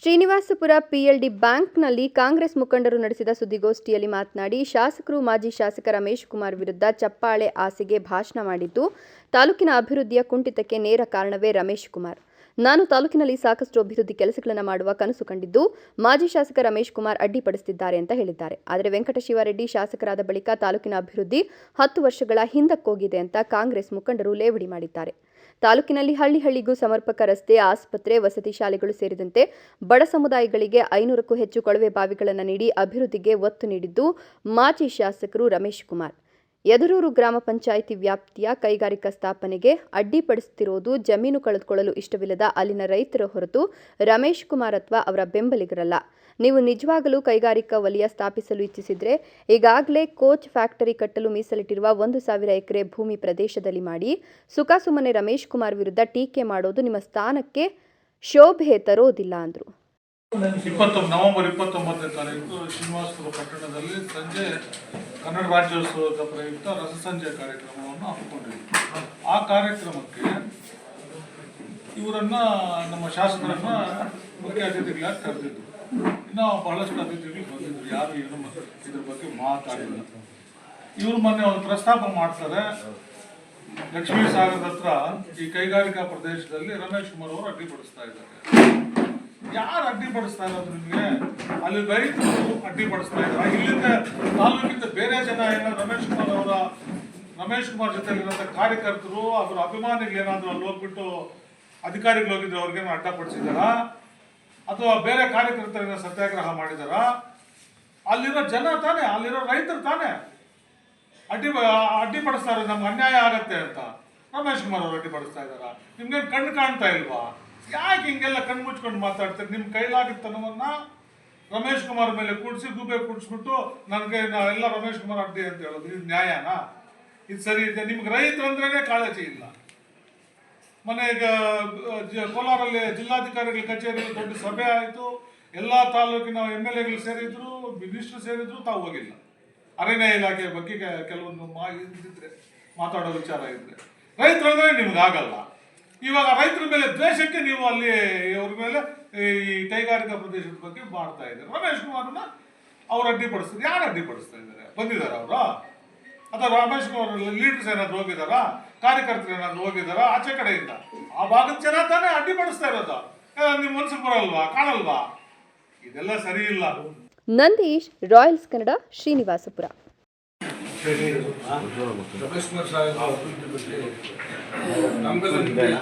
Srinivaspur PLD ಬ್ಯಾಂಕ್ನಲ್ಲಿ ಕಾಂಗ್ರೆಸ್ ಮುಖಂಡರು ನಡೆಸಿದ ಸುದ್ದಿಗೋಷ್ಠಿಯಲ್ಲಿ ಮಾತನಾಡಿ, ಶಾಸಕರು ಮಾಜಿ ಶಾಸಕ ರಮೇಶ್ ಕುಮಾರ್ ವಿರುದ್ಧ ಚಪ್ಪಾಳೆ ಆಸೆಗೆ ಭಾಷಣ ಮಾಡಿದ್ದು, ತಾಲೂಕಿನ ಅಭಿವೃದ್ಧಿಯ ಕುಂಠಿತಕ್ಕೆ ನೇರ ಕಾರಣವೇ ರಮೇಶ್ ಕುಮಾರ್. ನಾನು ತಾಲೂಕಿನಲ್ಲಿ ಸಾಕಷ್ಟು ಅಭಿವೃದ್ಧಿ ಕೆಲಸಗಳನ್ನು ಮಾಡುವ ಕನಸು ಕಂಡಿದ್ದು, ಮಾಜಿ ಶಾಸಕ ರಮೇಶ್ ಕುಮಾರ್ ಅಡ್ಡಿಪಡಿಸುತ್ತಿದ್ದಾರೆ ಅಂತ ಹೇಳಿದ್ದಾರೆ. ಆದರೆ ವೆಂಕಟಶಿವಾರೆಡ್ಡಿ ಶಾಸಕರಾದ ಬಳಿಕ ತಾಲೂಕಿನ ಅಭಿವೃದ್ಧಿ ಹತ್ತು ವರ್ಷಗಳ ಹಿಂದಕ್ಕೋಗಿದೆ ಅಂತ ಕಾಂಗ್ರೆಸ್ ಮುಖಂಡರು ಲೇವಡಿ ಮಾಡಿದ್ದಾರೆ. ತಾಲೂಕಿನಲ್ಲಿ ಹಳ್ಳಿ ಹಳ್ಳಿಗೂ ಸಮರ್ಪಕ ರಸ್ತೆ, ಆಸ್ಪತ್ರೆ, ವಸತಿ ಶಾಲೆಗಳು ಸೇರಿದಂತೆ ಬಡ ಸಮುದಾಯಗಳಿಗೆ ಐನೂರಕ್ಕೂ ಹೆಚ್ಚು ಕೊಳವೆ ಬಾವಿಗಳನ್ನು ನೀಡಿ ಅಭಿವೃದ್ಧಿಗೆ ಒತ್ತು ನೀಡಿದ್ದು ಮಾಜಿ ಶಾಸಕರು ರಮೇಶ್ ಕುಮಾರ್. ಯದರೂರು ಗ್ರಾಮ ಪಂಚಾಯಿತಿ ವ್ಯಾಪ್ತಿಯ ಕೈಗಾರಿಕಾ ಸ್ಥಾಪನೆಗೆ ಅಡ್ಡಿಪಡಿಸುತ್ತಿರುವುದು ಜಮೀನು ಕಳೆದುಕೊಳ್ಳಲು ಇಷ್ಟವಿಲ್ಲದ ಅಲ್ಲಿನ ರೈತರ ಹೊರತು ರಮೇಶ್ ಕುಮಾರ್ ಅಥವಾ ಅವರ ಬೆಂಬಲಿಗರಲ್ಲ. ನೀವು ನಿಜವಾಗಲೂ ಕೈಗಾರಿಕಾ ವಲಯ ಸ್ಥಾಪಿಸಲು ಇಚ್ಛಿಸಿದರೆ ಈಗಾಗಲೇ ಕೋಚ್ ಫ್ಯಾಕ್ಟರಿ ಕಟ್ಟಲು ಮೀಸಲಿಟ್ಟಿರುವ ಒಂದು ಸಾವಿರ ಎಕರೆ ಭೂಮಿ ಪ್ರದೇಶದಲ್ಲಿ ಮಾಡಿ ಸುಖಾಸುಮ್ಮನೆ ರಮೇಶ್ ಕುಮಾರ್ ವಿರುದ್ಧ ಟೀಕೆ ಮಾಡೋದು ನಿಮ್ಮ ಸ್ಥಾನಕ್ಕೆ ಶೋಭೆ ತರೋದಿಲ್ಲ ಅಂದರು. ಇಪ್ಪತ್ತೊಂಬ ನವೆಂಬರ್ ಇಪ್ಪತ್ತೊಂಬತ್ತನೇ ತಾರೀಕು ಶ್ರೀನಿವಾಸಪುರ ಪಟ್ಟಣದಲ್ಲಿ ಸಂಜೆ ಕನ್ನಡ ರಾಜ್ಯೋತ್ಸವದ ಪ್ರಯುಕ್ತ ರಸಸಂಜೆ ಕಾರ್ಯಕ್ರಮವನ್ನು ಹಮ್ಮಿಕೊಂಡಿದ್ವಿ. ಆ ಕಾರ್ಯಕ್ರಮಕ್ಕೆ ಇವರನ್ನ ನಮ್ಮ ಶಾಸಕರನ್ನ ಮುಖ್ಯ ಅತಿಥಿಗಳಾಗಿ ಕರೆದಿದ್ರು ಇನ್ನು ಬಹಳಷ್ಟು ಅತಿಥಿಗಳು ಬಂದಿದ್ರು ಯಾರು ಏನು ಇದ್ರ ಬಗ್ಗೆ ಮಾತಾಡಿಲ್ಲ. ಇವರು ಮೊನ್ನೆ ಒಂದು ಪ್ರಸ್ತಾಪ ಮಾಡ್ತಾರೆ. ಲಕ್ಷ್ಮೀ ಸಾಗರದ ಹತ್ರ ಈ ಕೈಗಾರಿಕಾ ಪ್ರದೇಶದಲ್ಲಿ ರಮೇಶ್ ಕುಮಾರ್ ಅವರು ಅಡ್ಡಿಪಡಿಸ್ತಾ ಇದ್ದಾರೆ. ಯಾರು ಅಡ್ಡಿಪಡಿಸ್ತಾ ಇರೋದು ನಿಮಗೆ? ಅಲ್ಲಿ ರೈತರು ಅಡ್ಡಿಪಡಿಸ್ತಾ ಇದ್ದಾರೆ ಇಲ್ಲಿಂದ ತಾಲೂಕಿಂದ ಬೇರೆ ಜನ ಏನೋ ರಮೇಶ್ ಕುಮಾರ್ ಅವರ, ರಮೇಶ್ ಕುಮಾರ್ ಜೊತೆಲಿರುವಂಥ ಕಾರ್ಯಕರ್ತರು, ಅವರ ಅಭಿಮಾನಿಗಳು ಏನಾದ್ರು ಅಲ್ಲಿ ಹೋಗ್ಬಿಟ್ಟು ಅಧಿಕಾರಿಗಳು ಹೋಗಿದ್ರು ಅವ್ರಿಗೇನೋ ಅಡ್ಡಪಡಿಸಿದಾರ ಅಥವಾ ಬೇರೆ ಕಾರ್ಯಕರ್ತರನ್ನ ಸತ್ಯಾಗ್ರಹ ಮಾಡಿದಾರ ಅಲ್ಲಿರೋ ಜನ ತಾನೇ, ಅಲ್ಲಿರೋ ರೈತರು ತಾನೇ ಅಡ್ಡಿ ಅಡ್ಡಿಪಡಿಸ್ತಾ ಇರೋದು ನಮ್ಗೆ ಅನ್ಯಾಯ ಆಗತ್ತೆ ಅಂತ. ರಮೇಶ್ ಕುಮಾರ್ ಅವರು ಅಡ್ಡಿಪಡಿಸ್ತಾ ಇದ್ದಾರಾ? ನಿಮ್ಗೇನು ಕಣ್ಣು ಕಾಣ್ತಾ ಇಲ್ವಾ? ಯಾಕೆ ಹಿಂಗೆಲ್ಲ ಕಣ್ಣು ಮುಚ್ಕೊಂಡು ಮಾತಾಡ್ತೀರಿ? ನಿಮ್ಮ ಕೈಲಾಗಿತ್ತನವನ್ನ ರಮೇಶ್ ಕುಮಾರ್ ಮೇಲೆ ಕೂಡಿಸಿ, ಗೂಬೆ ಕೂಡಿಸ್ಬಿಟ್ಟು ನನಗೆ ಎಲ್ಲ ರಮೇಶ್ ಕುಮಾರ್ ಅಡ್ಡಿ ಅಂತ ಹೇಳೋದು. ಇದು ನ್ಯಾಯನಾ? ಇದು ಸರಿ ಇದೆ. ನಿಮ್ಗೆ ರೈತರಂದ್ರೇ ಕಾಳಜಿ ಇಲ್ಲ. ಜ- ಕೋಲಾರಲ್ಲಿ ಜಿಲ್ಲಾಧಿಕಾರಿಗಳ ಕಚೇರಿಯಲ್ಲಿ ದೊಡ್ಡ ಸಭೆ ಆಯಿತು. ಎಲ್ಲ ತಾಲೂಕಿನ ಎಂ ಎಲ್ ಎಗಳು ಸೇರಿದ್ರು, ಮಿನಿಸ್ಟರ್ ಸೇರಿದ್ರು, ತಾವು ಹೋಗಿಲ್ಲ. ಅರಣ್ಯ ಇಲಾಖೆ ಬಗ್ಗೆ ಕೆಲವೊಂದು ಮಾ ಮಾತಾಡೋ ವಿಚಾರ ಇದ್ರೆ. ರೈತರು ಅಂದ್ರೆ ನಿಮ್ಗೆ ಆಗಲ್ಲ. ಇವಾಗ ರೈತರ ಮೇಲೆ ದ್ವೇಷಕ್ಕೆ ನೀವು ಅಲ್ಲಿ ಅವ್ರ ಮೇಲೆ ಈ ಕೈಗಾರಿಕಾ ಪ್ರದೇಶದ ಬಗ್ಗೆ ಮಾಡ್ತಾ ಇದ್ದಾರೆ. ರಮೇಶ್ ಕುಮಾರ್ನ ಅವ್ರು ಅಡ್ಡಿಪಡಿಸ್ತಾರೆ. ಯಾರು ಅಡ್ಡಿಪಡಿಸ್ತಾ ಇದ್ದಾರೆ? ಬಂದಿದ್ದಾರೆ ಅವರು? ಅಥವಾ ರಮೇಶ್ ಕುಮಾರ್ ಲೀಡರ್ಸ್ ಏನಾದ್ರು ಹೋಗಿದಾರಾ ಕಾರ್ಯಕರ್ತರು ಏನಾದ್ರು ಹೋಗಿದಾರಾ ಆಚೆ ಕಡೆಯಿಂದ? ಆ ಭಾಗದ ಜನ ತಾನೇ ಅಡ್ಡಿಪಡಿಸ್ತಾ ಇರೋದು. ನಿಮ್ ಮನ್ಸಿಗೆ ಬರಲ್ವಾ? ಕಾಣಲ್ವಾ? ಇದೆಲ್ಲ ಸರಿ ಇಲ್ಲ. ನಂದೀಶ್ ರಾಯಲ್ಸ್ ಕನ್ನಡ ಶ್ರೀನಿವಾಸಪುರ. ರಮೇಶ್ ಕುಮಾರ್ ಸಾಹೇಬ್ ನಮ್ಗೆಲ್ಲ